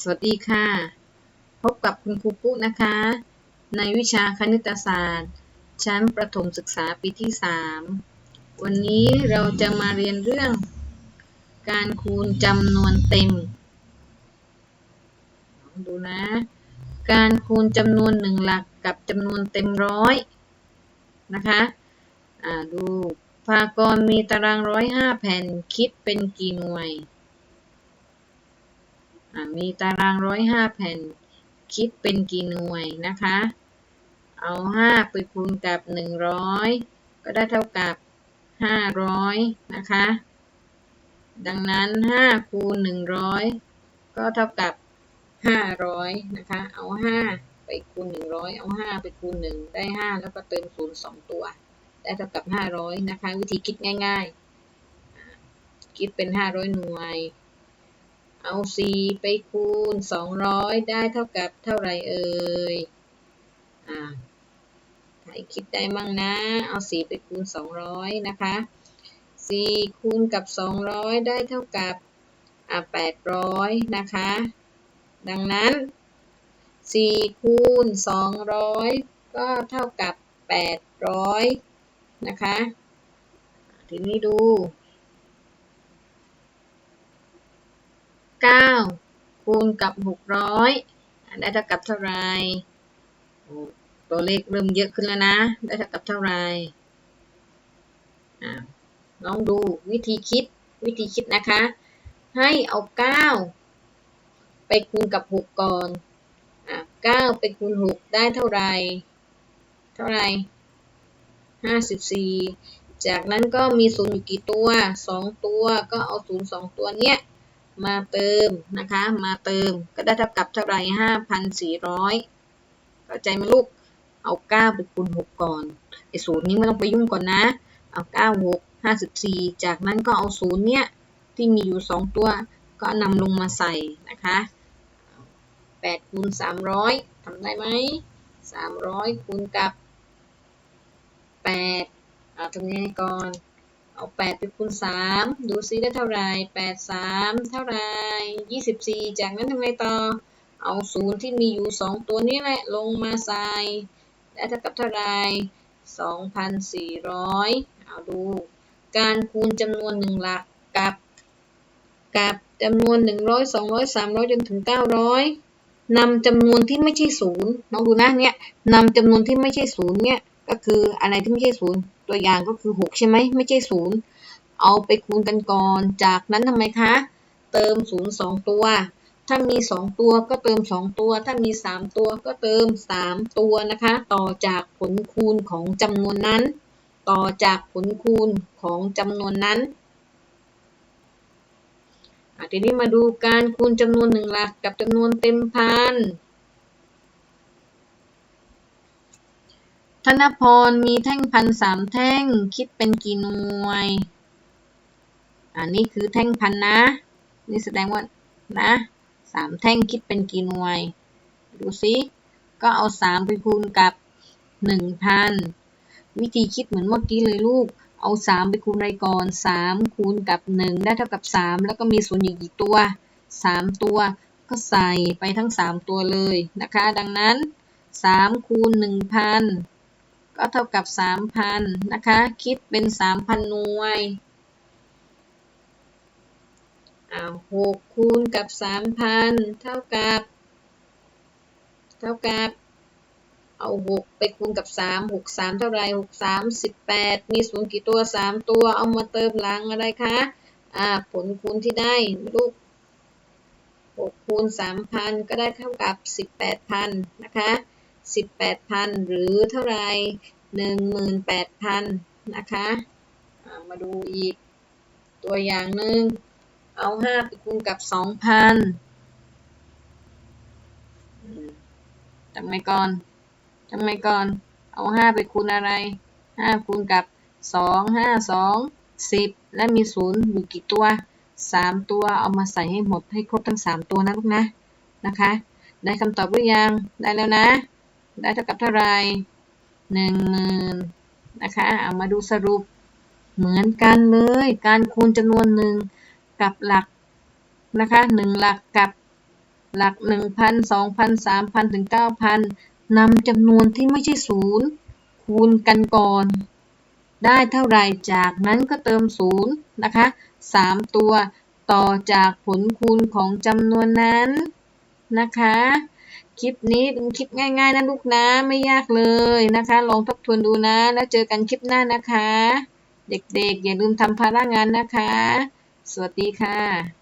สวัสดีค่ะ พบกับคุณครูปุ๊นะคะ ในวิชาคณิตศาสตร์ ชั้นประถมศึกษาปีที่ 3 วันนี้เราจะมาเรียนเรื่อง การคูณจำนวนเต็ม ดูนะ การคูณจำนวนหนึ่งหลักกับจำนวนเต็มร้อยนะคะดูภากรมีตารางร้อยห้าแผ่นคิดเป็นกี่หน่วย มีตารางร้อยห้าแผ่น คิดเป็นกี่หน่วยนะคะ เอาห้าไปคูณกับหนึ่งร้อยก็ได้เท่ากับห้าร้อยนะคะ ดังนั้นห้าคูณหนึ่งร้อยก็เท่ากับห้าร้อยนะคะ เอาห้าไปคูณหนึ่งร้อยเอาห้าไปคูณหนึ่งได้ห้าแล้วก็เติมศูนย์สองตัว ได้เท่ากับห้าร้อยนะคะ วิธีคิดง่าย ๆ คิดเป็นห้าร้อยหน่วย เอา4ไปคูณ200ได้เท่ากับเท่าไรเอ่ย อ่าใครคิดได้มั่งนะ เอา4ไปคูณ200นะคะ4คูณกับ200ได้เท่ากับอ่า800นะคะ ดังนั้น4คูณ200ก็เท่ากับ800นะคะ ทีนี้ดู 9คูณกับ600ได้เท่ากับเท่าไรตัวเลขเริ่มเยอะขึ้นแล้วนะ ได้เท่ากับเท่าไรลองดูวิธีคิดวิธีคิดนะคะ ให้เอา9ไปคูณกับ6ก่อน9ไปคูณ6ได้เท่าไร เท่าไร54จากนั้นก็มีศูนย์อยู่กี่ตัว2ตัวก็เอาศูนย์2ตัวเนี้ย มาเติมนะคะ มาเติมก็ได้เท่ากับเท่าไหร่ห้าพันสี่ร้อยเข้าใจไหมลูก เอาเก้าไปคูณหกก่อนไอ้ศูนย์นี้ไม่ต้องไปยุ่งก่อนนะ เอาเก้าหกห้าสิบสี่จากนั้นก็เอาศูนย์เนี้ยที่มีอยู่สองตัวก็นำลงมาใส่นะคะแปดคูณสามร้อยทำได้ไหมสามร้อยคูณกับแปดเอาตรงนี้ก่อน เอา8ไปคูณ3ดูซิได้เท่าไร8 3เท่าไร24จากนั้นทำไงต่อ เอาศูนย์ที่มีอยู่2ตัวนี้แหละลงมาใส่ได้เท่ากับเท่าไร2,400เอาดู การคูณจำนวนหนึ่งหลักกับกับจำนวน 100 200 300 จนถึง 900นำจำนวนที่ไม่ใช่ศูนย์ลองดูนะเนี่ยนำจำนวนที่ไม่ใช่ศูนย์เนี่ยก็คืออะไรที่ไม่ใช่ศูนย์ ตัวอย่างก็คือ 6 ใช่ไหมไม่ใช่ศูนย์เอาไปคูณกันก่อน จากนั้นทำไมคะ เติมศูนย์สองตัว ถ้ามี 2 ตัวก็เติม 2 ตัว ถ้ามี 3 ตัวก็เติม 3 ตัวนะคะ ต่อจากผลคูณของจำนวนนั้น ต่อจากผลคูณของจำนวนนั้นทีนี้มาดูการคูณจำนวนหนึ่งหลักกับจำนวนเต็มพัน ธนพรมีแท่งพันสามแท่ง คิดเป็นกี่หน่วย อันนี้คือแท่งพันนะ นี่แสดงว่า นะสามแท่งคิดเป็นกี่หน่วย ดูซิก็เอาสามไปคูณกับหนึ่งพันวิธีคิดเหมือนเมื่อกี้เลยลูก เอาสามไปคูณอะไรก่อนสามคูณกับหนึ่งได้เท่ากับสามแล้วก็มีส่วนอีกกี่ตัวสามตัว ก็ใส่ไปทั้งสามตัวเลยนะคะ ดังนั้นสามคูณหนึ่งพัน ก็เท่ากับ 3,000 นะคะ คิดเป็น 3,000 หน่วยอาว6คูณกับ 3,000 เท่ากับ เท่ากับ เอา 6 ไปคูณกับ 3 6 3 เท่าไร6 3 18 มีศูนย์กี่ตัว 3 ตัว เอามาเติมหลังอะไรคะ อ่า ผลคูณที่ได้ลูก6คูณ3,000 ก็ได้เท่ากับ 18,000 นะคะ 18,000 หรือเท่าไร18,000 นะคะมาดูอีกตัวอย่างหนึ่งเอา 5 ไปคูณกับ 2,000ทำไงก่อนทำไงก่อน เอา 5 ไปคูณอะไร 5 คูณกับ 2 5 2 10 และมีศูนย์อยู่กี่ตัว 3 ตัวเอามาใส่ให้หมดให้ครบทั้ง 3 ตัวนะลูกนะนะคะ ได้คำตอบหรือยัง ได้แล้วนะ ได้เท่ากับเท่าไรหนึ่งหมื่นนะคะ เอามาดูสรุปเหมือนกันเลย การคูณจำนวนหนึ่งกับหลักนะคะหนึ่งหลักกับหลัก1,000 2,000 3,000ถึง9,000นนำจำนวนที่ไม่ใช่ศูนย์คูณกันก่อน ได้เท่าไหร่จากนั้นก็เติมศูนย์นะคะ3ตัวต่อจากผลคูณของจำนวนนั้นนะคะ คลิปนี้เป็นคลิปง่ายๆนะลูกนะไม่ยากเลยนะคะ ลองทบทวนดูนะ แล้วเจอกันคลิปหน้านะคะ เด็กๆ อย่าลืมทำภาระงานนะคะ สวัสดีค่ะ